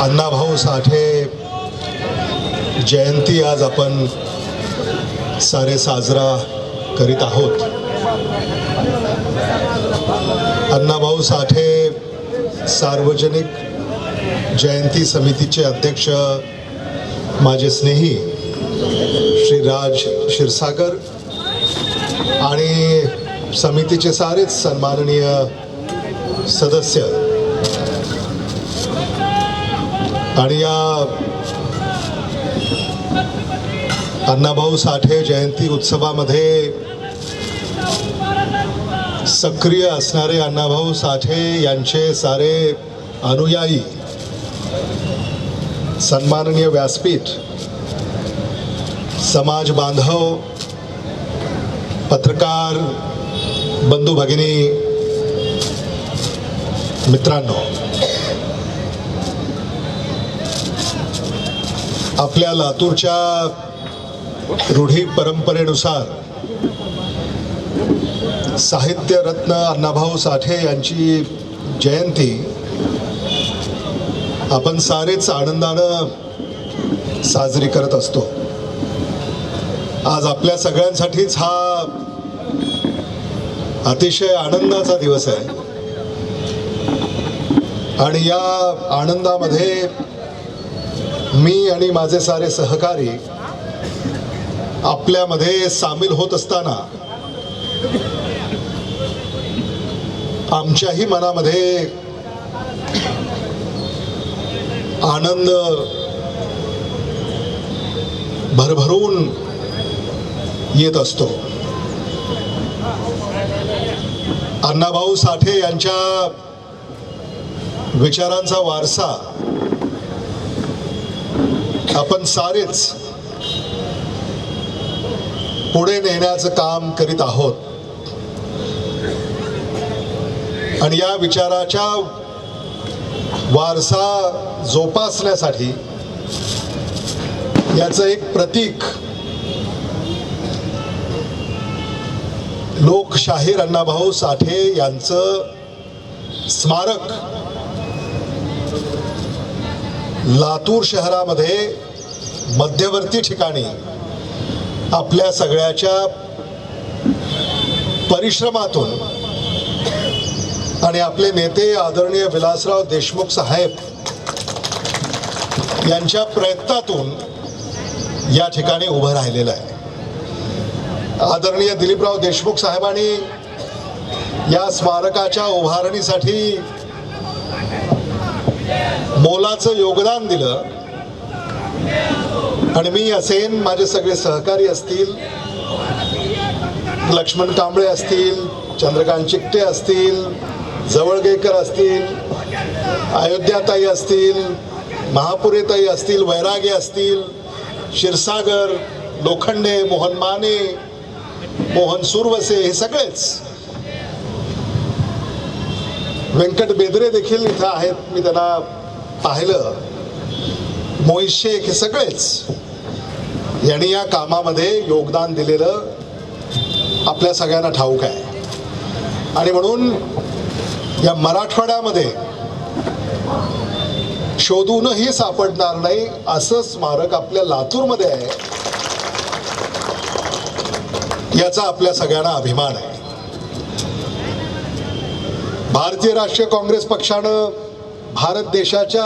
अण्णाभाऊ साठे जयंती आज आपण सारे साजरा करीत आहोत. अण्णाभाऊ साठे सार्वजनिक जयंती समितीचे अध्यक्ष माझे स्नेही श्री राज क्षीरसागर आणि समितीचे सारेच सन्माननीय सदस्य आणि या अण्णाभाऊ साठे जयंती उत्सवामध्ये सक्रिय असणारे अण्णाभाऊ साठे यांचे सारे अनुयायी सन्माननीय व्यासपीठ समाज बांधव पत्रकार बंधू भगिनी मित्रांनो आपल्या लातूरच्या रूढी परंपरेनुसार साहित्यरत्न अण्णाभाऊ साठे यांची जयंती आपण सारेच आनंदानं साजरी करत असतो. आज आपल्या सगळ्यांसाठीच हा अतिशय आनंदाचा दिवस आहे. आणि या आनंदामध्ये मी आणि माझे सारे सहकारी आपल्यामध्ये सामील होत असताना आमच्याही मनामध्ये आनंद भरभरून येत असतो. अण्णाभाऊ साठे यांच्या विचारांचा वारसा आपण सारेच पुढे नेण्याचं काम करीत आहोत. आणि या विचाराच्या वारसा जोपासण्यासाठी याचं एक प्रतीक लोकशाहीर अण्णाभाऊ साठे यांचं स्मारक लातूर शहरामध्ये मध्यवर्ती ठिकाणी आपल्या सगळ्याच्या परिश्रमातून आणि आपले नेते आदरणीय विलासराव देशमुख साहेब यांच्या प्रयत्नातून या ठिकाणी उभं राहिलेलं आहे. आदरणीय दिलीपराव देशमुख साहेबांनी या स्मारकाच्या उभारणीसाठी मोलाचं योगदान दिलं. आणि मी असेन माझे सगळे सहकारी असतील लक्ष्मण कांबळे असतील चंद्रकांत चिकटे असतील जवळगेकर असतील अयोध्याताई असतील महापुरेताई असतील वैरागे असतील क्षीरसागर लोखंडे मोहन माने मोहन सुरवसे हे सगळेच. व्यंकट बेदरे देखील इथं आहेत मी त्यांना पाहिलं. मोहित शेख हे सगळेच. यांनी या कामामध्ये योगदान दिलेलं आपल्या सगळ्यांना ठाऊक आहे. आणि म्हणून या मराठवाड्यामध्ये शोधूनही सापडणार नाही असं स्मारक आपल्या लातूरमध्ये आहे. याचा आपल्या सगळ्यांना अभिमान आहे. भारतीय राष्ट्रीय काँग्रेस पक्षानं भारत देशाच्या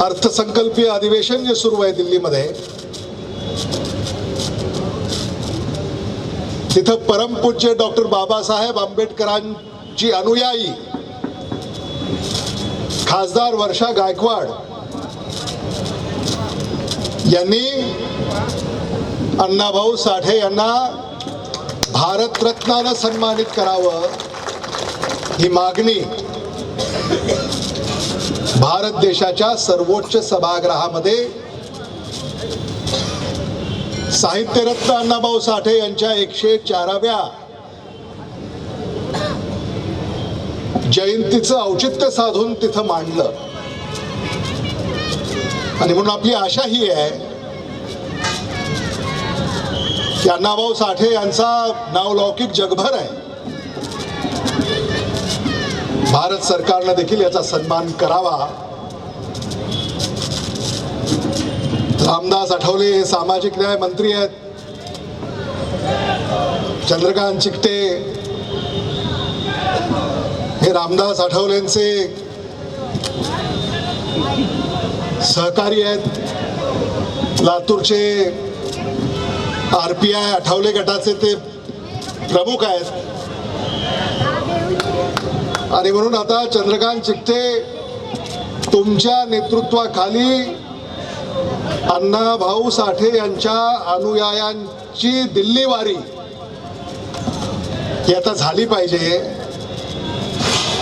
अर्थसंकल्पीय अधिवेशन जे सुरू आहे दिल्लीमध्ये तिथं परमपूज्य डॉक्टर बाबासाहेब आंबेडकरांची अनुयायी खासदार वर्षा गायकवाड यांनी अण्णाभाऊ साठे यांना भारतरत्नानं सन्मानित करावं ही मागणी भारत देशाच्या सर्वोच्च सभागृहामध्ये साहित्यरत्न अण्णाभाऊ साठे यांच्या एकशे चाराव्या जयंतीचं औचित्य साधून तिथं मांडलं. आणि म्हणून आपली आशा ही आहे की अण्णाभाऊ साठे यांचा नावलौकिक जगभर आहे. भारत सरकारनं देखील याचा सन्मान करावा. रामदास आठवले हे सामाजिक न्याय मंत्री आहेत. चंद्रकांत चिकटे हे रामदास आठवलेंचे सहकारी आहेत. लातूरचे आर पी आय आठवले गटाचे ते प्रमुख आहेत. आणि म्हणून आता चंद्रकांत चिकटे तुमच्या नेतृत्वाखाली अण्णा भाऊ साठे यांच्या अनुयायांची दिल्ली वारी ही आता झाली पाहिजे.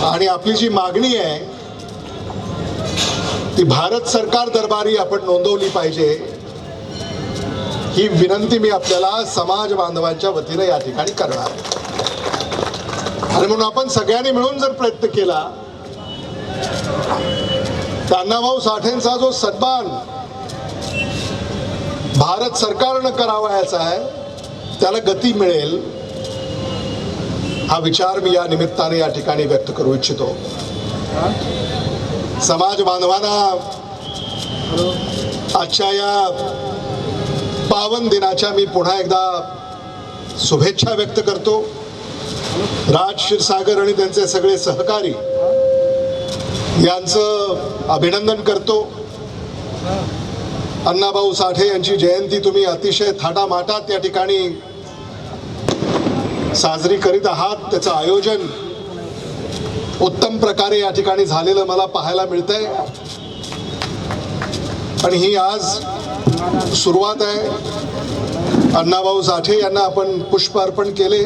आणि आपली जी मागणी आहे ती भारत सरकार दरबारी आपण नोंदवली पाहिजे. ही विनंती मी आपल्याला समाज बांधवांच्या वतीनं या ठिकाणी करणार आणि म्हणून आपण सगळ्यांनी मिळून जर प्रयत्न केला तर अण्णाभाऊ साठेंचा जो सन्मान भारत सरकारनं करावायचा आहे त्याला गती मिळेल हा विचार मी या निमित्ताने या ठिकाणी व्यक्त करू इच्छितो. समाज बांधवांना आजच्या या पावन दिनाच्या मी पुन्हा एकदा शुभेच्छा व्यक्त करतो. राज क्षीरसागर आणि त्यांचे सगळे सहकारी यांचं अभिनंदन करतो. अण्णाभाऊ साठे यांची जयंती तुम्ही अतिशय थाटामाटात या ठिकाणी साजरी करीत आहात. त्याचं आयोजन उत्तम प्रकारे या ठिकाणी झालेलं मला पाहायला मिळतंय. आणि ही आज सुरुवात आहे. अण्णाभाऊ साठे यांना आपण पुष्प अर्पण केले.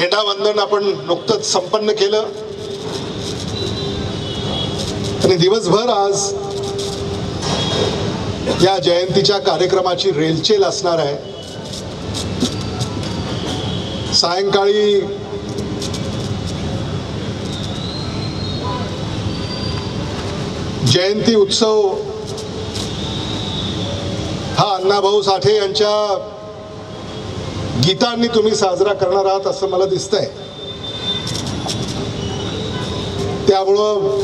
झेंडावंदन आपण नुकतंच संपन्न केलं. आणि दिवसभर आज या जयंतीच्या कार्यक्रमाची रेलचेल असणार आहे. सायंकाळी जयंती उत्सव हा अण्णाभाऊ साठे यांच्या गीतांनी तुम्ही साजरा करणार आहात असं मला दिसतंय. त्यामुळं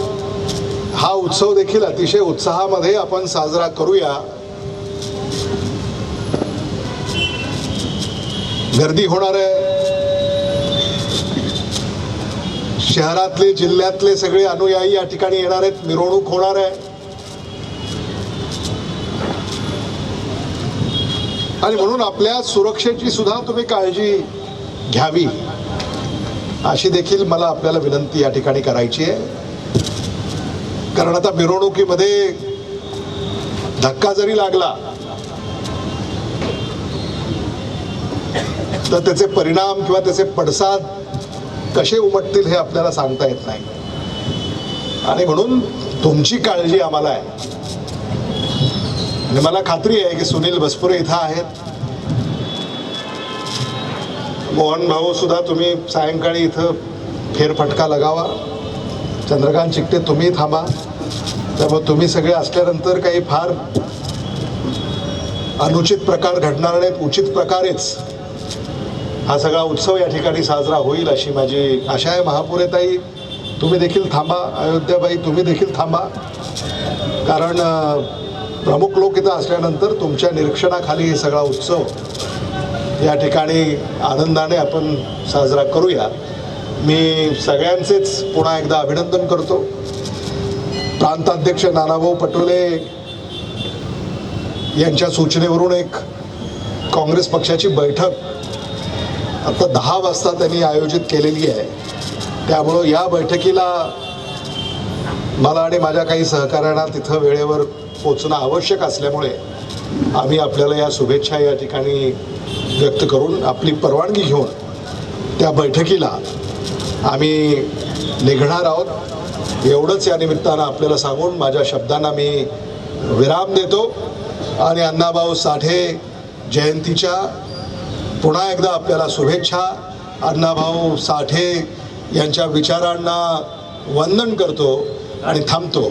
हा उत्सव देखील अतिशय उत्साहामध्ये आपण साजरा करूया. गर्दी होणार आहे. शहरातले जिल्ह्यातले सगळे अनुयायी या ठिकाणी येणार आहेत. मिरवणूक होणार आहे. आणि म्हणून आपल्या सुरक्षेची सुद्धा तुम्ही काळजी घ्यावी अशी देखील मला आपल्याला विनंती या ठिकाणी करायची आहे. कारण आता मिरवणुकीमध्ये धक्का जरी लागला तर त्याचे परिणाम किंवा त्याचे पडसाद कसे उमटतील हे आपल्याला सांगता येत नाही. आणि म्हणून तुमची काळजी आम्हाला आहे. आणि मला खात्री आहे की सुनील बसपुरे इथं आहेत. मोहन भाऊ सुद्धा तुम्ही सायंकाळी इथं फेरफटका लगावा. चंद्रकांत चिकटे तुम्ही थांबा. त्यामुळे तुम्ही सगळे असल्यानंतर काही फार अनुचित प्रकार घडणार नाहीत. उचित प्रकारेच हा सगळा उत्सव या ठिकाणी साजरा होईल अशी माझी आशा आहे. महापुरेताई तुम्ही देखील थांबा. अयोध्याबाई तुम्ही देखील थांबा. कारण प्रमुख लोक इथं असल्यानंतर तुमच्या निरीक्षणाखाली हे सगळा उत्सव या ठिकाणी आनंदाने आपण साजरा करूया. मी सगळ्यांचेच पुन्हा एकदा अभिनंदन करतो. प्रांताध्यक्ष नानाभाऊ पटोले यांच्या सूचनेवरून एक काँग्रेस पक्षाची बैठक आता दहा वाजता त्यांनी आयोजित केलेली आहे. त्यामुळं या बैठकीला मला आणि माझ्या काही सहकाऱ्यांना तिथं वेळेवर पोचणं आवश्यक असल्यामुळे आम्ही आपल्याला या शुभेच्छा या ठिकाणी व्यक्त करून आपली परवानगी घेऊन त्या बैठकीला आम्ही निघणार आहोत. एवढंच या निमित्तानं आपल्याला सांगून माझ्या शब्दांना मी विराम देतो आणि अण्णाभाऊ साठे जयंतीच्या पुन्हा एकदा आपल्याला शुभेच्छा. अण्णाभाऊ साठे यांच्या विचारांना वंदन करतो आणि थांबतो.